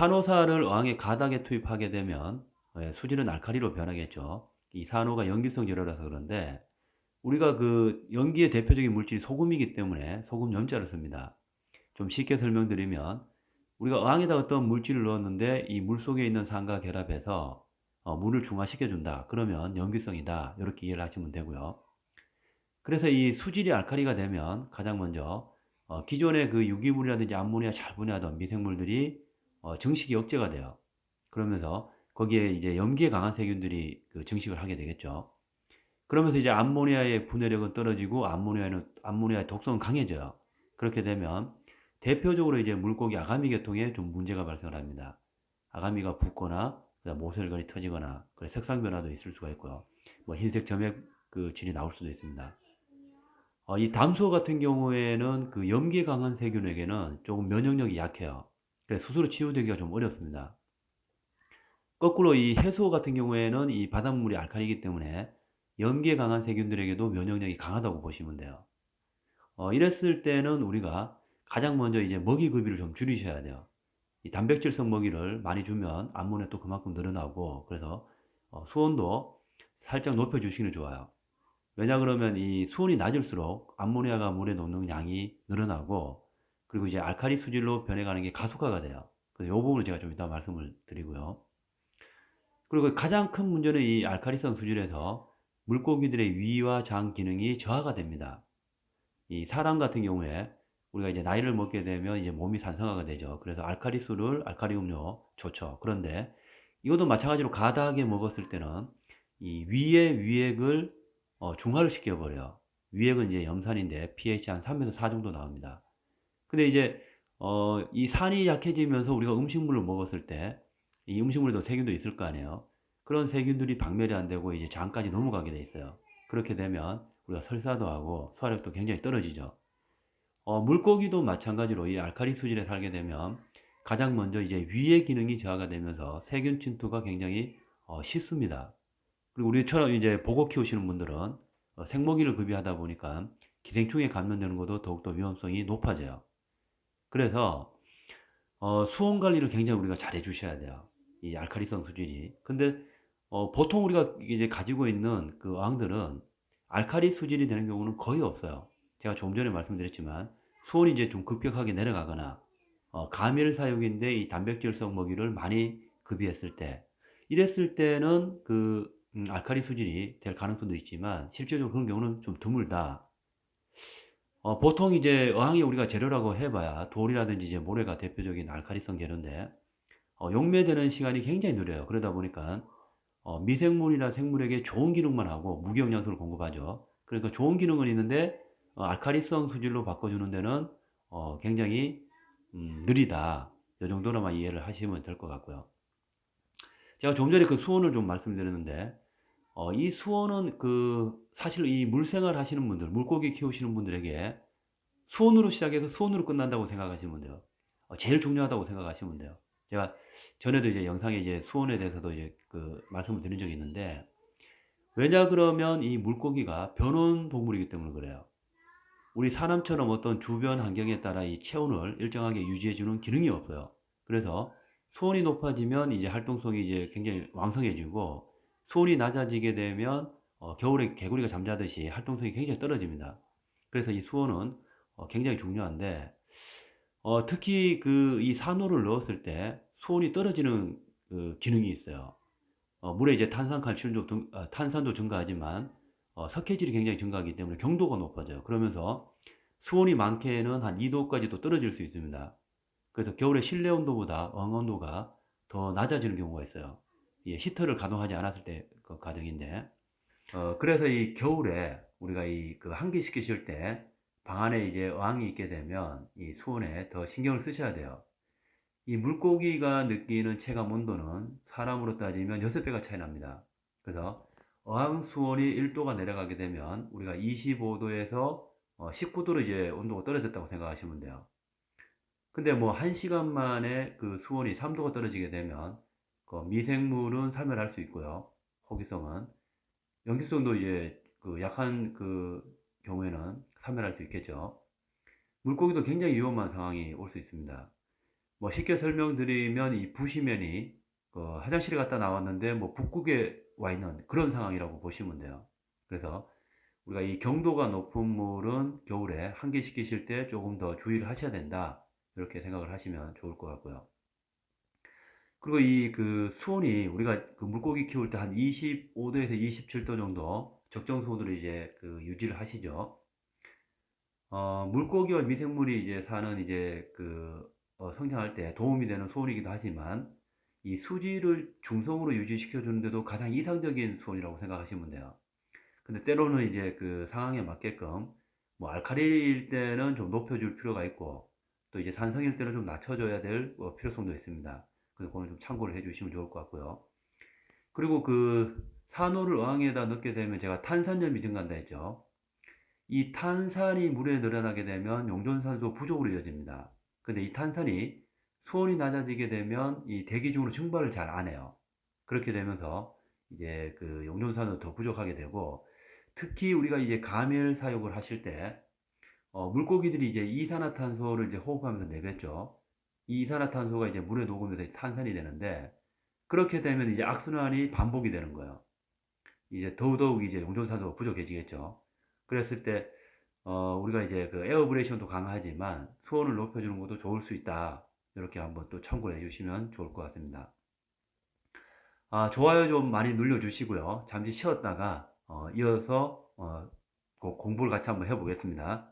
산호사를 어항의 가닥에 투입하게 되면 예, 수질은 알칼리로 변하겠죠. 이 산호가 염기성 재료라서 그런데 우리가 그 염기의 대표적인 물질이 소금이기 때문에 소금 염자를 씁니다. 좀 쉽게 설명드리면 우리가 어항에다 어떤 물질을 넣었는데 이 물 속에 있는 산과 결합해서 어, 물을 중화시켜 준다. 그러면 염기성이다. 이렇게 이해를 하시면 되고요. 그래서 이 수질이 알칼리가 되면 가장 먼저 어, 기존의 그 유기물이라든지 암모니아 잘 분해하던 미생물들이 어, 증식이 억제가 돼요. 그러면서 거기에 이제 염기에 강한 세균들이 그 증식을 하게 되겠죠. 그러면서 이제 암모니아의 분해력은 떨어지고 암모니아는 암모니아의 독성은 강해져요. 그렇게 되면 대표적으로 이제 물고기 아가미 계통에 좀 문제가 발생을 합니다. 아가미가 붓거나 모세혈관이 터지거나 그래 색상 변화도 있을 수가 있고요. 뭐 흰색 점액 그 질이 나올 수도 있습니다. 어, 이 담수어 같은 경우에는 그 염기에 강한 세균에게는 조금 면역력이 약해요. 스스로 치유되기가 좀 어렵습니다. 거꾸로 이 해수어 같은 경우에는 이 바닷물이 알칼리이기 때문에 염기에 강한 세균들에게도 면역력이 강하다고 보시면 돼요. 어, 이랬을 때는 우리가 가장 먼저 이제 먹이 급여를 좀 줄이셔야 돼요. 이 단백질성 먹이를 많이 주면 암모니아 또 그만큼 늘어나고 그래서 어, 수온도 살짝 높여주시는 게 좋아요. 왜냐 그러면 이 수온이 낮을수록 암모니아가 물에 녹는 양이 늘어나고 그리고 이제 알칼리 수질로 변해가는 게 가속화가 돼요. 그래서 이 부분을 제가 좀 이따 말씀을 드리고요. 그리고 가장 큰 문제는 이 알칼리성 수질에서 물고기들의 위와 장 기능이 저하가 됩니다. 이 사람 같은 경우에 우리가 이제 나이를 먹게 되면 이제 몸이 산성화가 되죠. 그래서 알칼리수를 알칼리 음료 좋죠. 그런데 이것도 마찬가지로 가다하게 먹었을 때는 이 위의 위액을 어, 중화를 시켜버려요. 위액은 이제 염산인데 pH 한 3에서 4 정도 나옵니다. 근데 이제 어, 이 산이 약해지면서 우리가 음식물을 먹었을 때 이 음식물에도 세균도 있을 거 아니에요. 그런 세균들이 박멸이 안 되고 이제 장까지 넘어가게 돼 있어요. 그렇게 되면 우리가 설사도 하고 소화력도 굉장히 떨어지죠. 어, 물고기도 마찬가지로 이 알칼리 수질에 살게 되면 가장 먼저 이제 위의 기능이 저하가 되면서 세균 침투가 굉장히 어, 쉽습니다. 그리고 우리처럼 이제 보고 키우시는 분들은 어, 생모기를 급여하다 보니까 기생충에 감염되는 것도 더욱더 위험성이 높아져요. 그래서 어, 수온 관리를 굉장히 우리가 잘 해주셔야 돼요. 이 알칼리성 수질이. 근데 어, 보통 우리가 이제 가지고 있는 그 어항들은 알칼리 수질이 되는 경우는 거의 없어요. 제가 조금 전에 말씀드렸지만 수온이 이제 좀 급격하게 내려가거나 어, 가밀 사육인데 이 단백질성 먹이를 많이 급여했을 때 이랬을 때는 그 음, 알칼리 수질이 될 가능성도 있지만 실제적으로 그런 경우는 좀 드물다. 어, 보통 이제 어항이 우리가 재료라고 해봐야 돌이라든지 이제 모래가 대표적인 알칼리성 재료인데 어, 용매되는 시간이 굉장히 느려요. 그러다 보니까 어, 미생물이나 생물에게 좋은 기능만 하고 무기영양소를 공급하죠. 그러니까 좋은 기능은 있는데 어, 알칼리성 수질로 바꿔주는 데는 어, 굉장히 음, 느리다. 이 정도로만 이해를 하시면 될 것 같고요. 제가 좀 전에 그 수온을 좀 말씀드렸는데 어, 이 수온은 그 사실 이 물생활 하시는 분들, 물고기 키우시는 분들에게 수온으로 시작해서 수온으로 끝난다고 생각하시면 돼요. 어, 제일 중요하다고 생각하시면 돼요. 제가 전에도 이제 영상에 이제 수온에 대해서도 이제 그 말씀을 드린 적이 있는데 왜냐 그러면 이 물고기가 변온 동물이기 때문에 그래요. 우리 사람처럼 어떤 주변 환경에 따라 이 체온을 일정하게 유지해주는 기능이 없어요. 그래서 수온이 높아지면 이제 활동성이 이제 굉장히 왕성해지고 수온이 낮아지게 되면 어, 겨울에 개구리가 잠자듯이 활동성이 굉장히 떨어집니다. 그래서 이 수온은 어, 굉장히 중요한데 어, 특히 그 이 산호를 넣었을 때 수온이 떨어지는 그 기능이 있어요. 어, 물에 이제 탄산 칼슘도 아, 탄산도 증가하지만 어, 석회질이 굉장히 증가하기 때문에 경도가 높아져요. 그러면서 수온이 많게는 한 2도까지도 떨어질 수 있습니다. 그래서 겨울에 실내 온도보다 어항 온도가 더 낮아지는 경우가 있어요. 예, 히터를 가동하지 않았을 때 그 가정인데, 어, 그래서 이 겨울에 우리가 이그 환기시키실 때 방 안에 이제 어항이 있게 되면 이 수온에 더 신경을 쓰셔야 돼요. 이 물고기가 느끼는 체감 온도는 사람으로 따지면 6배가 차이 납니다. 그래서 어항 수온이 1도가 내려가게 되면 우리가 25도에서 19도로 이제 온도가 떨어졌다고 생각하시면 돼요. 근데 뭐 1시간 만에 그 수온이 3도가 떨어지게 되면 그 미생물은 살멸할 수 있고요. 호기성은 염기성도 이제 그 약한 그 경우에는 살멸할 수 있겠죠. 물고기도 굉장히 위험한 상황이 올 수 있습니다. 뭐 쉽게 설명드리면 이 부시면이 그 화장실에 갔다 나왔는데 뭐 북극에 와 있는 그런 상황이라고 보시면 돼요. 그래서 우리가 이 경도가 높은 물은 겨울에 환기시키실 때 조금 더 주의를 하셔야 된다. 이렇게 생각을 하시면 좋을 것 같고요. 그리고 이 그 수온이 우리가 그 물고기 키울 때 한 25도에서 27도 정도 적정 수온으로 이제 그 유지를 하시죠. 어, 물고기와 미생물이 이제 사는 이제 그 어, 성장할 때 도움이 되는 수온이기도 하지만 이 수질을 중성으로 유지시켜 주는데도 가장 이상적인 수온이라고 생각하시면 돼요. 근데 때로는 이제 그 상황에 맞게끔 뭐 알칼리일 때는 좀 높여줄 필요가 있고 또 이제 산성일 때는 좀 낮춰줘야 될 어, 필요성도 있습니다. 그건 좀 참고를 해주시면 좋을 것 같고요. 그리고 그 산호를 어항에다 넣게 되면 제가 탄산염이 증가한다 했죠. 이 탄산이 물에 늘어나게 되면 용존산소 부족으로 이어집니다. 근데 이 탄산이 수온이 낮아지게 되면 이 대기 중으로 증발을 잘 안 해요. 그렇게 되면서 이제 그 용존산소 더 부족하게 되고 특히 우리가 이제 가멸 사육을 하실 때 어, 물고기들이 이제 이산화탄소를 이제 호흡하면서 내뱉죠. 이 이산화탄소가 이제 물에 녹으면서 탄산이 되는데 그렇게 되면 이제 악순환이 반복이 되는 거예요. 이제 더더욱 이제 용존산소가 부족해지겠죠. 그랬을 때 어, 우리가 이제 그 에어브레이션도 강하지만 수온을 높여주는 것도 좋을 수 있다. 이렇게 한번 또 참고해 주시면 좋을 것 같습니다. 아, 좋아요 좀 많이 눌러주시고요. 잠시 쉬었다가 어, 이어서 어, 그 공부를 같이 한번 해보겠습니다.